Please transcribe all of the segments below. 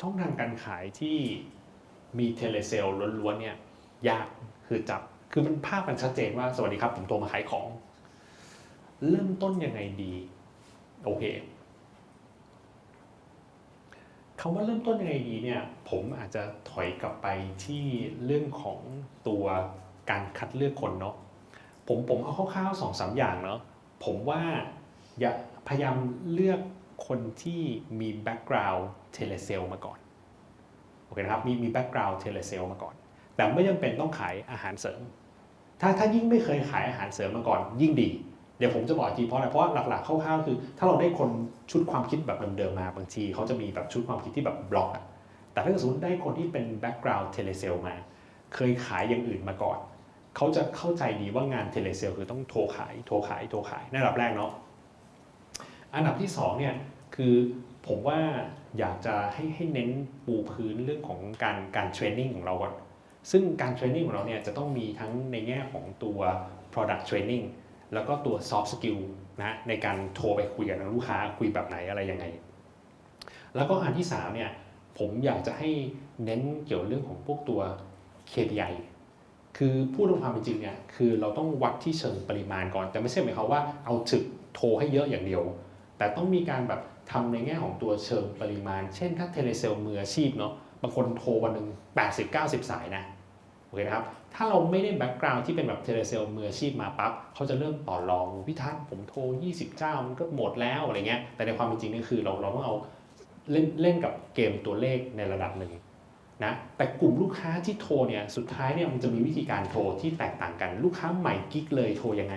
ช่องทางการขายที่มีเทเลเซลล้วนๆเนี่ยยากคือจับคือมันภาพมันชัดเจนว่าสวัสดีครับ ผมโทรมาขายของ เริ่มต้นยังไงดี โอเคคำว่าเริ่มต้นยังไงดีเนี่ย ผมอาจจะถอยกลับไปที่เรื่องของตัวการคัดเลือกคนเนาะผมผมเอาคร่าวๆสองสามอย่างเนาะผมว่าอย่าพยายามเลือก คนที่มีแบ็กกราวด์เทเลเซลมาก่อนโอเคนะครับมีมีแบ็กกราวด์เทเลเซลมาก่อน แต่ไม่จำเป็นต้องขายอาหารเสริม ถ้าถ้ายิ่งไม่เคยขายอาหารเสริมมาก่อน ยิ่งดี เดี๋ยวผมจะบอกทีเพราะอะไรเพราะหลักๆคร่าวๆคือ ถ้าเราได้คนชุดความคิดแบบเดิมๆมาบางทีเขาจะมีแบบชุดความคิดที่แบบบล็อกอะแต่ถ้าเกิดสมมติได้คนที่เป็นแบ็กกราวด์เทเลเซลมา เคยขายอย่างอื่นมาก่อนเขาจะเข้าใจดีว่างานเทเลเซลคือต้องโทรขายโทรขายโทรขายในระดับแรกเนาะ อันดับที่สองเนี่ยคือผมว่าอยากจะให้ให้เน้นปูพื้นเรื่องของการการเทรนนิ่งของเราก่อนซึ่งการเทรนนิ่งของเราเนี่ยจะต้องมีทั้งในแง่ของตัว product training แล้วก็ตัว soft skill นะในการโทรไปคุยกับลูกค้าคุยแบบไหนอะไรยังไง แล้วก็อันที่3เนี่ยผมอยากจะให้เน้นเกี่ยวเรื่องของพวกตัว KPI คือพูดตรงความเป็นจริงเนี่ยคือเราต้องวัดที่เชิงปริมาณก่อน แต่ไม่ใช่หมายความว่าเอาถึกโทรให้เยอะอย่างเดียว แต่ต้องมีการแบบทำในแง่ของตัวเชิงปริมาณ เช่นถ้าเทเลเซลมืออาชีพเนาะบางคนโทรวันหนึ่ง80-90 สายนะโอเคนะครับ ถ้าเราไม่ได้แบ็กกราวด์ที่เป็นแบบเทเลเซลมืออาชีพมาปั๊บเขาจะเริ่มต่อรองพี่ทัศน์ผมโทร 20 เจ้ามันก็หมดแล้วอะไรเงี้ยแต่ในความเป็นจริงนี่คือเราเราต้องเอาเล่นเล่นกับเกมตัวเลขในระดับหนึ่งนะแต่กลุ่มลูกค้าที่โทรเนี่ยสุดท้ายเนี่ยมันจะมีวิธีการโทรที่แตกต่างกัน ลูกค้าใหม่กิ๊กเลยโทรยังไง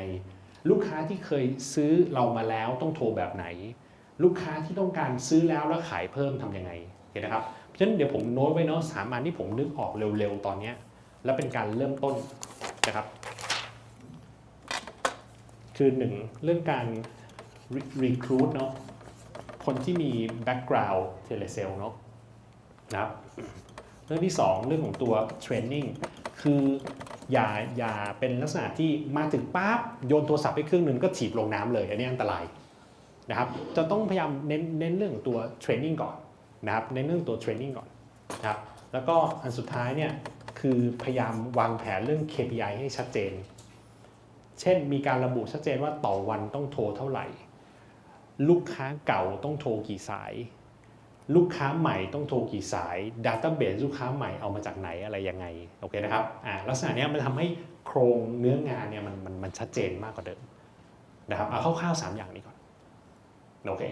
ลูกค้าที่เคยซื้อเรามาแล้วต้องโทรแบบไหน ลูกค้าที่ต้องการซื้อแล้วแล้วขายเพิ่มทำยังไงเห็นนะครับเพราะฉะนั้นเดี๋ยวผมโน้ตไว้เนาะสามอันที่ผมนึกออกเร็วๆตอนเนี้และเป็นการเริ่มต้นนะครับ คือหนึ่งเรื่องการ recruit เนาะคนที่มี background telesale เนาะนะครับเรื่องที่สองเรื่องของตัว training คืออย่าอย่าเป็นลักษณะที่มาถึงปั๊บโยนโทรศัพท์ไปเครื่องหนึ่งก็ถีบลงน้ำเลย อันนี้อันตรายนะครับจะต้องพยายามเน้นเน้นเรื่องตัว training ก่อนนะครับเน้นเรื่องตัว training ก่อนนะครับแล้วก็อันสุดท้ายเนี่ยคือพยายามวางแผนเรื่อง KPI ให้ชัดเจน เช่นมีการระบุชัดเจนว่าต่อวันต้องโทรเท่าไหร่ ลูกค้าเก่าต้องโทรกี่สาย ลูกค้าใหม่ต้องโทรกี่สาย Database ลูกค้าใหม่เอามาจากไหนอะไรยังไงโอเคนะครับอ่าลักษณะนี้มันทำให้โครงเนื้องานเนี่ยมันมันมันชัดเจนมากกว่าเดิมนะครับเอาคร่าวๆสามอย่างนี้ก่อนโอเค